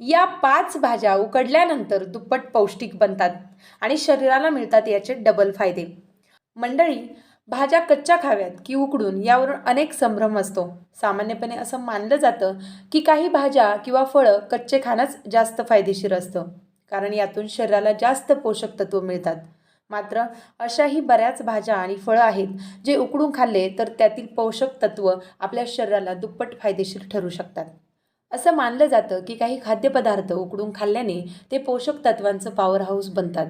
या पाच भाज्या उकडल्यानंतर दुप्पट पौष्टिक बनतात आणि शरीराला मिळतात याचे डबल फायदे. मंडळी भाज्या कच्च्या खाव्यात की उकडून यावरून अनेक संभ्रम असतो. सामान्यपणे असं मानलं जातं की काही भाज्या किंवा फळं कच्चे खाणंच जास्त फायदेशीर असतं कारण यातून शरीराला जास्त पोषक तत्व मिळतात. मात्र अशाही बऱ्याच भाज्या आणि फळं आहेत जे उकडून खाल्ले तर त्यातील पोषक तत्व आपल्या शरीराला दुप्पट फायदेशीर ठरू शकतात. असं मानलं जातं की काही खाद्यपदार्थ उकडून खाल्ल्याने ते पोषक तत्वांचं पॉवर हाऊस बनतात.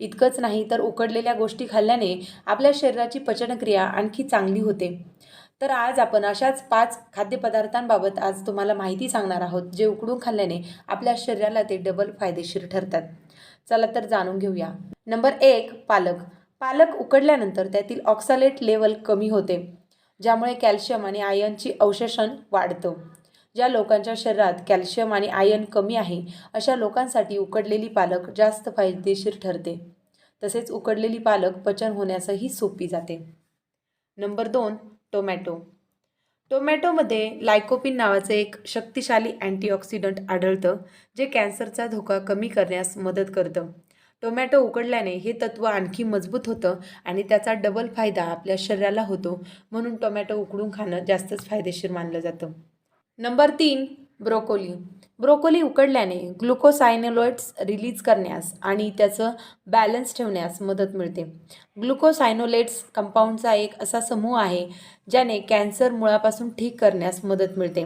इतकंच नाही तर उकडलेल्या गोष्टी खाल्ल्याने आपल्या शरीराची पचनक्रिया आणखी चांगली होते. तर आज आपण अशाच पाच खाद्यपदार्थांबाबत आज तुम्हाला माहिती सांगणार आहोत जे उकडून खाल्ल्याने आपल्या शरीराला ते डबल फायदेशीर ठरतात. चला तर जाणून घेऊया. नंबर एक पालक. पालक उकडल्यानंतर त्यातील ऑक्सालेट लेवल कमी होते ज्यामुळे कॅल्शियम आणि आयर्नची अवशोषण वाढतं. ज्या लोकांच्या शरीरात कॅल्शियम आणि आयर्न कमी आहे अशा लोकांसाठी उकडलेली पालक जास्त फायदेशीर ठरते. तसेच उकडलेली पालक पचन होण्यासही सोपी जाते. नंबर दोन टोमॅटो. टोमॅटोमध्ये लायकोपिन नावाचे एक शक्तिशाली अँटीऑक्सिडंट आढळतं जे कॅन्सरचा धोका कमी करण्यास मदत करतं. टोमॅटो उकडल्याने हे तत्त्व आणखी मजबूत होतं आणि त्याचा डबल फायदा आपल्या शरीराला होतो म्हणून टोमॅटो उकडून खाणं जास्तच फायदेशीर मानलं जातं. नंबर तीन ब्रोकोली. ब्रोकोली उकडल्याने ग्लुकोसायनोलॉइड्स रिलीज करण्यास आणि त्याचं बॅलन्स ठेवण्यास मदत मिळते. ग्लुकोसायनोलेट्स कंपाऊंडचा एक असा समूह आहे ज्याने कॅन्सर मुळापासून ठीक करण्यास मदत मिळते.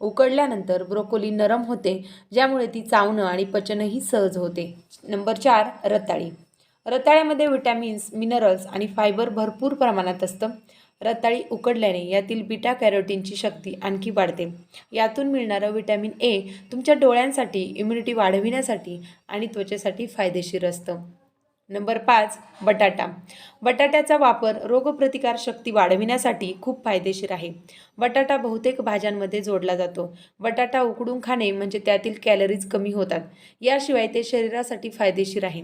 उकडल्यानंतर ब्रोकोली नरम होते ज्यामुळे ती चावणं आणि पचनही सहज होते. नंबर चार रताळी. रताळ्यामध्ये विटॅमिन्स मिनरल्स आणि फायबर भरपूर प्रमाणात असतं. रताळी उकडल्याने यातील बीटा कॅरोटीनची शक्ती आणखी वाढते. यातून मिळणारं विटॅमिन ए तुमच्या डोळ्यांसाठी इम्युनिटी वाढविण्यासाठी आणि त्वचेसाठी फायदेशीर असतं. नंबर पाच बटाटा. बटाट्याचा वापर रोगप्रतिकार शक्ती वाढविण्यासाठी खूप फायदेशीर आहे. बटाटा बहुतेक भाज्यांमध्ये जोडला जातो. बटाटा उकडून खाणे म्हणजे त्यातील कॅलरीज कमी होतात. याशिवाय ते शरीरासाठी फायदेशीर आहे.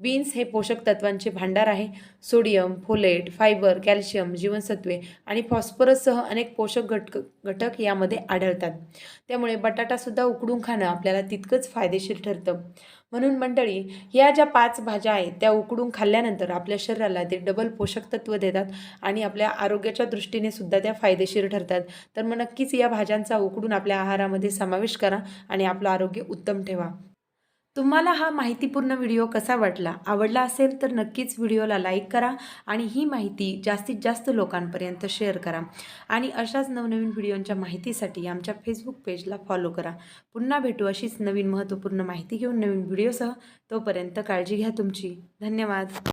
बीन्स हे पोषक तत्वांचे भांडार आहे. सोडियम फोलेट फायबर कॅल्शियम जीवनसत्वे आणि फॉस्फरससह अनेक पोषक घटक घटक यामध्ये आढळतात. त्यामुळे बटाटासुद्धा उकडून खाणं आपल्याला तितकंच फायदेशीर ठरतं. म्हणून मंडळी या ज्या पाच भाज्या आहेत त्या उकडून खाल्ल्यानंतर आपल्या शरीराला ते डबल पोषक तत्व देतात आणि आपल्या आरोग्याच्या दृष्टीने सुद्धा त्या फायदेशीर ठरतात. तर मग नक्कीच या भाज्यांचा उकडून आपल्या आहारामध्ये समावेश करा आणि आपलं आरोग्य उत्तम ठेवा. तुम्हाला हा माहितीपूर्ण व्हिडिओ कसा वाटला आवडला असेल तर नक्कीच व्हिडिओला लाईक करा आणि ही माहिती जास्तीत जास्त लोकांपर्यंत शेअर करा. आणि अशाच नवनवीन व्हिडिओंच्या माहितीसाठी आमच्या फेसबुक पेजला फॉलो करा. पुन्हा भेटू अशीच नवीन महत्त्वपूर्ण माहिती घेऊन नवीन व्हिडिओसह. तोपर्यंत काळजी घ्या तुमची. धन्यवाद.